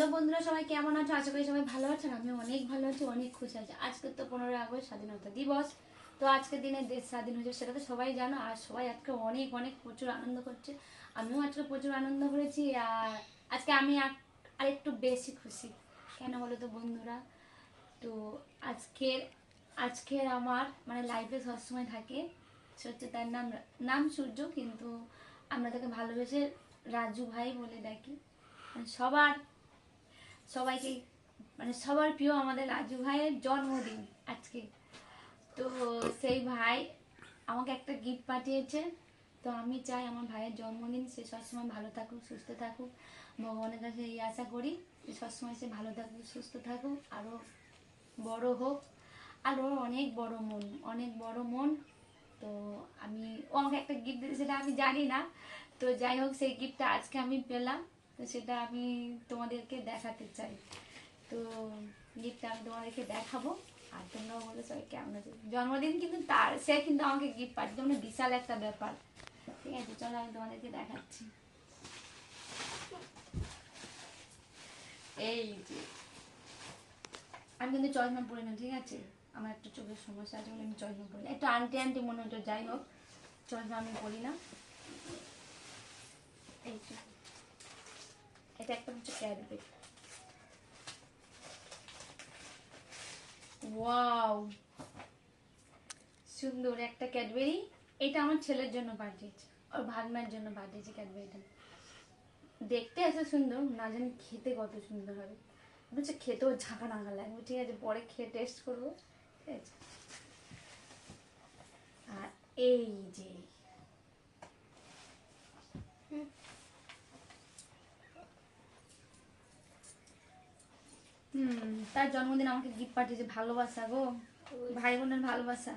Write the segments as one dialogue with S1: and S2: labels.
S1: Hello বন্ধুরা, সবাই কেমন আছো? আশা করি সবাই ভালো আছেন আমি অনেক ভালো আছি, অনেক খুশি আছি। আজকে তো পনেরোই আগস্ট, স্বাধীনতা দিবস। তো আজকের দিনে দেশ স্বাধীন হয়েছে, সেটা তো সবাই জানো, আর সবাই আজকে অনেক অনেক প্রচুর আনন্দ করছে। আমিও আজকে প্রচুর আনন্দ করেছি, আর আজকে আমি আর- একটু বেশি খুশি। কেন বলো তো বন্ধুরা? তো আজকের আজকের আমার মানে লাইফে সবসময় থাকে সে হচ্ছে তার নাম নাম সূর্য, কিন্তু আমরা তাকে ভালোবেসে রাজু ভাই বলে ডাকি। মানে সবার সবাইকে মানে সবার প্রিয় আমাদের রাজু ভাইয়ের জন্মদিন আজকে। তো সেই ভাই আমাকে একটা গিফট পাঠিয়েছে। তো আমি চাই আমার ভাইয়ের জন্মদিন সে সবসময় ভালো থাকুক, সুস্থ থাকুক। ভগবানের কাছে এই আশা করি যে সবসময় সে ভালো থাকুক, সুস্থ থাকুক আরও বড় হোক। আর ওর অনেক বড় মন, অনেক বড় মন। তো আমি, ও আমাকে একটা গিফট দিয়েছে সেটা আমি জানি না। তো যাই হোক, সেই গিফটটা আজকে আমি পেলাম। তো সেটা আমি তোমাদেরকে দেখাতে চাই। তো গিফটটা আমি তোমাদেরকে দেখাবো। আর তোমরাও বলে সবাই কেমন আছে। জন্মদিন কিন্তু তার, সে কিন্তু আমাকে গিফট পাঠিয়েছে মানে বিশাল একটা ব্যাপার। ঠিক আছে, চলো আমি তোমাদেরকে দেখাচ্ছি। এই যে, আমি কিন্তু চশমা পরি না ঠিক আছে? আমার একটা চোখের সমস্যা আছে বলে আমি চশমা পরি না। একটু আন্টি আন্টি মনে হতো যাই হোক, চশমা আমি পরি না। এই এটা একটা হচ্ছে ক্যাডবেট ওয়াও সুন্দর একটা ক্যাডবেরি এটা আমার ছেলের জন্য পাঠিয়েছে, ওর ভাগনার জন্য পাঠিয়েছে ক্যাডবেরিটা দেখতে এত সুন্দর, না জানি খেতে কত সুন্দর হবে। হচ্ছে খেতেও ঝাঁকা নাঙ্গা লাগবে ঠিক আছে? পরে খেয়ে টেস্ট করব, ঠিক আছে? আর এই যে হুম তার জন্মদিন আমাকে গিফট পাঠিয়েছে ভালোবাসা গো ভাই বোনের ভালোবাসা।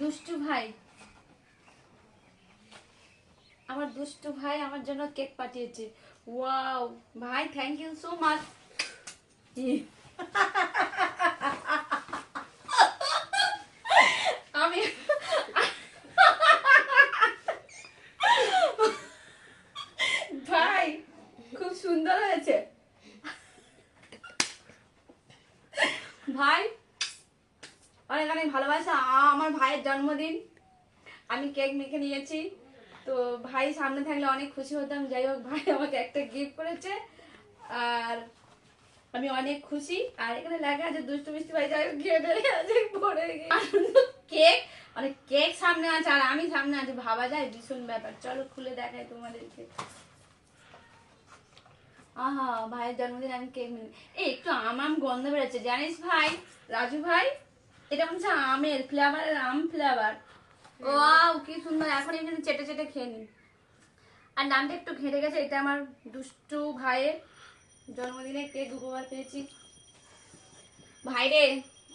S1: দুষ্টু ভাই। আমার দুষ্টু ভাই আমার জন্য কেক পাঠিয়েছে। ওয়াও ভাই থ্যাংক ইউ সো মাচ আমি ভাই, খুব সুন্দর হয়েছে। ভাই, অনেক অনেক ভালোবাসা। আমার ভাইয়ের জন্মদিন। আমি কেক মেখে নিয়েছি। তো ভাই, সামনে থাকলে অনেক খুশি হতাম। যাই হোক, ভাই আমাকে একটা গিফট করেছে। আর আমি অনেক খুশি। আর এখানে লেখা আছে, দুষ্টু মিষ্টি ভাই যাই হোক ঘেটে আছে পড়ে কেক মানে কেক সামনে আছে, আর আমি সামনে আছি, ভাবা যায়, ভীষণ ব্যাপার। চলো, খুলে দেখাই তোমাদেরকে। আহা, ভাইয়ের জন্মদিন আমি কেক নিই। এই, একটু আম আম গন্ধ বেরোচ্ছে, জানিস ভাই, রাজু ভাই? এটা হচ্ছে আমের ফ্লেভারের আম ফ্লেভার ওয়াও, কি সুন্দর এখন এখানে চেটে চেটে খেয়ে নি আর নামটা একটু ঘেটে গেছে, এটা আমার দুষ্টু ভাইয়ের জন্মদিনে কেক উপহার পেয়েছি। ভাই রে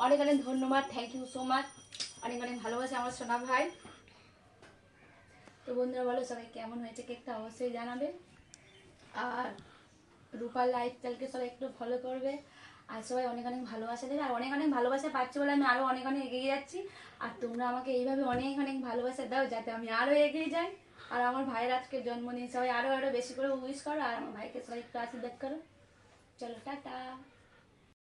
S1: অনেক অনেক ধন্যবাদ থ্যাংক ইউ সো মাচ অনেক অনেক ভালোবাসে আমার সোনা ভাই। তো বন্ধুরা, বলো সবাই কেমন হয়েছে কেকটা অবশ্যই জানাবে। আর রূপার লাইফস্টাইলকে সবাই একটু ফলো করবে। আর সবাই অনেক অনেক ভালোবাসা দেবে। আর অনেক অনেক ভালোবাসা পাচ্ছি বলে আমি আরও অনেক অনেক এগিয়ে যাচ্ছি। আর তোমরা আমাকে এইভাবে অনেক অনেক ভালোবাসা দাও যাতে আমি আরও এগিয়ে যাই। আর আমার ভাইয়ের আজকে জন্মদিন সবাই আরও আরও বেশি করে উইশ করো। আর আমার ভাইকে সবাই একটু আশীর্বাদ করো। চলো টাটা